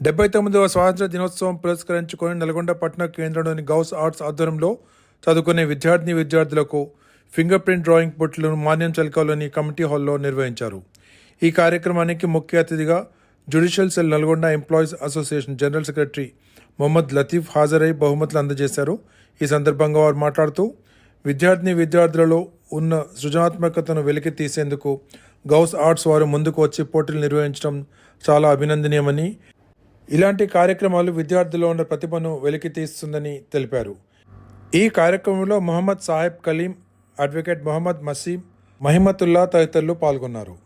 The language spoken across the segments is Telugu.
డెబ్బై తొమ్మిదవ స్వాతంత్ర దినోత్సవం పురస్కరించుకొని నల్గొండ పట్టణ కేంద్రంలోని గౌస్ ఆర్ట్స్ ఆధ్వర్యంలో చదువుకునే విద్యార్థిని విద్యార్థులకు ఫింగర్ ప్రింట్ డ్రాయింగ్ పోటీలను మాన్యం చల్కాలోని కమిటీ హాల్లో నిర్వహించారు. ఈ కార్యక్రమానికి ముఖ్య అతిథిగా judicial cell Nalgonda employees association general secretary Mohammed Latif హాజరై బహుమతులు అందజేశారు. ఈ సందర్భంగా వారు మాట్లాడుతూ విద్యార్థిని విద్యార్థులలో ఉన్న సృజనాత్మకతను వెలికి తీసేందుకు గౌస్ ఆర్ట్స్ వారు ముందుకు వచ్చి పోటీలు నిర్వహించడం చాలా అభినందనీయమని ఇలాంటి కార్యక్రమాలు విద్యార్థుల్లో ఉన్న ప్రతిభను వెలికితీస్తుందని తెలిపారు. ఈ కార్యక్రమంలో మొహమ్మద్ సాహెబ్ కలీం అడ్వకేట్ మొహమ్మద్ మసీం మహిమతుల్లా తదితరులు పాల్గొన్నారు.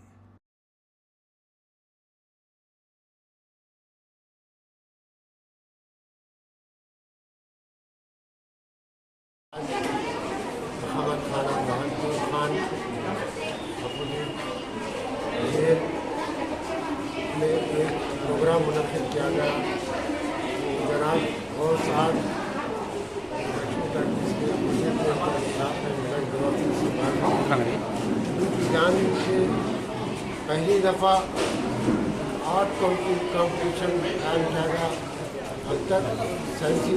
जान से पहली दफ़ा आर्ट कंपटीशन कायम किया गया अब तक साइंसी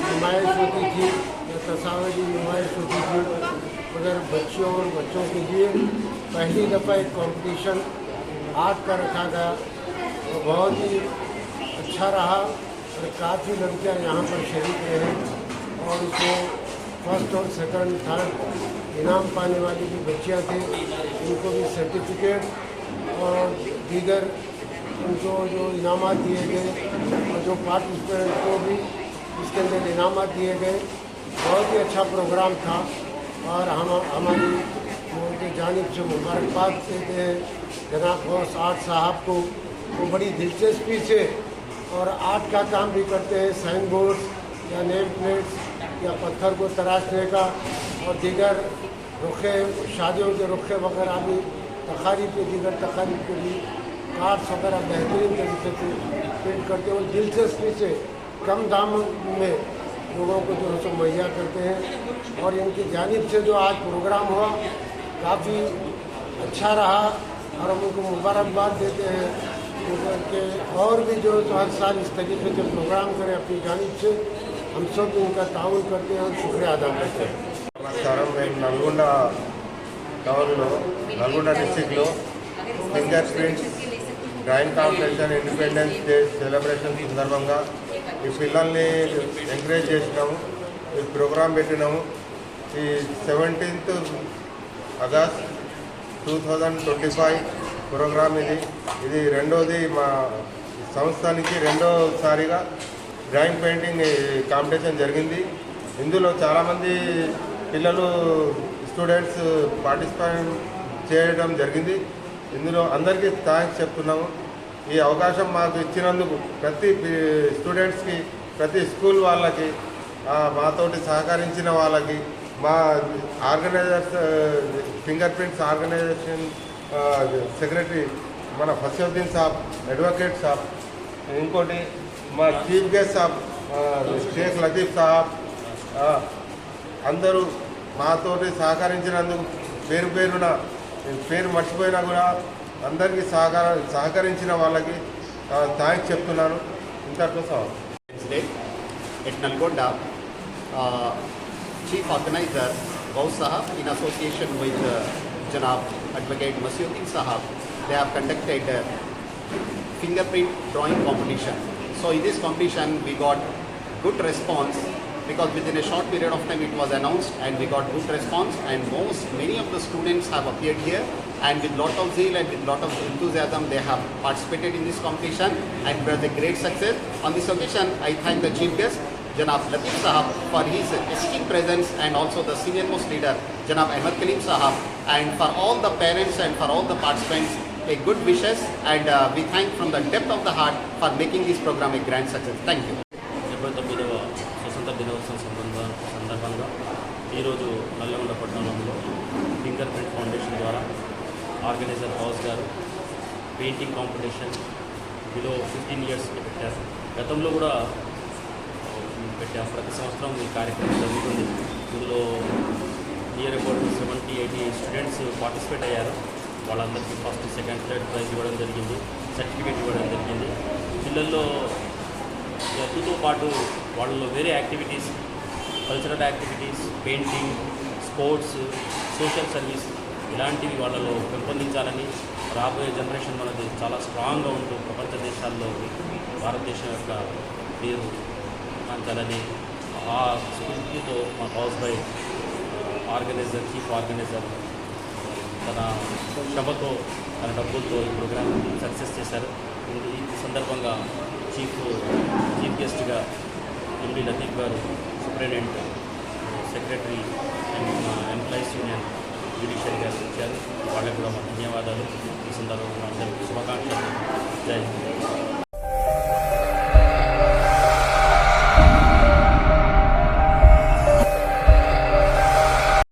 नुमाइश होती थी, या तस्वीर की नुमाइश होती थी, मगर बच्चों और बच्चों के लिए पहली दफ़ा एक कंपटीशन आर्ट का रखा गया। तो बहुत ही अच्छा रहा और काफ़ी लड़कियाँ यहाँ पर शरीक रहे और उसमें फ़र्स्ट और सेकंड थर्ड इनाम पाने वाली भी बच्चियाँ थी, उनको भी सर्टिफिकेट और दीगर उनको जो इनाम दिए गए और जो पार्टिसिपेंट को भी इसके अंदर इनाम दिए गए। बहुत ही अच्छा प्रोग्राम था और हम, हमारी उनकी जानब से मुबारकबाद देते हैं जनाब गौस आर्ट साहब को, वो बड़ी दिलचस्पी से और आर्ट का काम भी करते हैं, साइन बोर्ड या नेम प्लेट्स या पत्थर को तराशने का और दीगर रुखे, शादियों के रुखे वगैरह भी तकारीब के दीगर तकारीब के भी कार्ड्स वगैरह बेहतरीन तरीके से प्रिंट करते हैं और दिलचस्पी से कम दाम में लोगों को जो है सो मुहैया करते हैं। और इनकी जानब से जो आज प्रोग्राम हुआ, काफ़ी अच्छा रहा और हम उनको मुबारकबाद देते हैं कि और भी जो हर साल इस तरीके से प्रोग्राम करें अपनी जानब से। हम सब उनका ताउन करते हैं और शुक्रिया अदा करते हैं నమస్కారం మేము నల్గొండ టౌన్లో నల్గొండ డిస్టిక్లో fingerprints drawing competition independence day celebration సందర్భంగా ఈ పిల్లల్ని ఎంకరేజ్ చేసినాము ఈ ప్రోగ్రాం పెట్టినాము ఈ seventeenth August two thousand twenty five programme ఇది ఇది రెండోది మా సంస్థానికి రెండోసారిగా డ్రాయింగ్ పెయింటింగ్ కాంపిటీషన్ జరిగింది. ఇందులో చాలామంది పిల్లలు స్టూడెంట్స్ పార్టిసిపేట్ చేయడం జరిగింది. ఇందులో అందరికీ థ్యాంక్స్ చెప్తున్నాము. ఈ అవకాశం మాకు ఇచ్చినందుకు ప్రతి స్టూడెంట్స్కి ప్రతి స్కూల్ వాళ్ళకి మాతోటి సహకరించిన వాళ్ళకి మా organisers finger prints organisation secretary మన ఫసీద్దీన్ సాబ్ అడ్వకేట్ సాబ్ ఇంకోటి మా చీఫ్ గెస్ట్ సాబ్ షేక్ లతీఫ్ సాహబ్ అందరూ మాతోటి సహకరించినందుకు పేరు పేరున పేరు మర్చిపోయినా కూడా అందరికీ సహకార సహకరించిన వాళ్ళకి థ్యాంక్స్ చెప్తున్నాను. ఇంతటితో at Nalgonda chief organiser Bau Sahab in association with Janab advocate Masi Sahab they have conducted finger print drawing competition So in this competition we got good response because within a short period of time it was announced and we got good response and most many of the students have appeared here and with lot of zeal and with lot of enthusiasm they have participated in this competition and was a great success. On this occasion I thank the chief guest Janab Latif Sahab for his esteemed presence and also the senior most leader Janab Ahmed Kalim Sahab and for all the parents and for all the participants a good wishes and uh, we thank from the depth of the heart for making this program a grand success. Thank you. స్వతంత్ర దినోత్సవం సంబంధ సందర్భంగా ఈరోజు నల్లగొండ పట్టణంలో ఫింగర్ ప్రింట్ ఫౌండేషన్ ద్వారా ఆర్గనైజర్ హౌస్ గారు painting competition below fifteen years పెట్టారు గతంలో కూడా పెట్టాం ప్రతి సంవత్సరం ఈ కార్యక్రమం జరుగుతుంది ఇందులో near about seventy eighty students participate అయ్యారు వాళ్ళందరికీ ఫస్ట్ సెకండ్ థర్డ్ ప్రైజ్ ఇవ్వడం జరిగింది సర్టిఫికేట్ ఇవ్వడం జరిగింది. పిల్లల్లో చదువుతో పాటు వాళ్ళలో వేరే activities cultural activities painting sports social service ఇలాంటివి వాళ్ళలో పెంపొందించాలని రాబోయే జనరేషన్ మనది చాలా స్ట్రాంగ్గా ఉంటూ ప్రపంచ దేశాల్లో భారతదేశం యొక్క పేరు కాంచాలని ఆ స్ఫూర్తితో మా house by organiser chief organiser తన శ్రమతో తన డబ్బులతో ఈ ప్రోగ్రామ్ సక్సెస్ చేశారు. ఈ- సందర్భంగా చీఫ్ చీఫ్ గెస్ట్గా ఎండి లతీఫ్ గారు సూపరింటెండెంట్ సెక్రటరీ అండ్ మా ఎంప్లాయీస్ యూనియన్ జ్యుడిషియరీ గారు వచ్చారు. వాళ్ళకి కూడా మా ధన్యవాదాలు. ఈ సందర్భంగా అందరికీ శుభాకాంక్షలు. జై హింద్.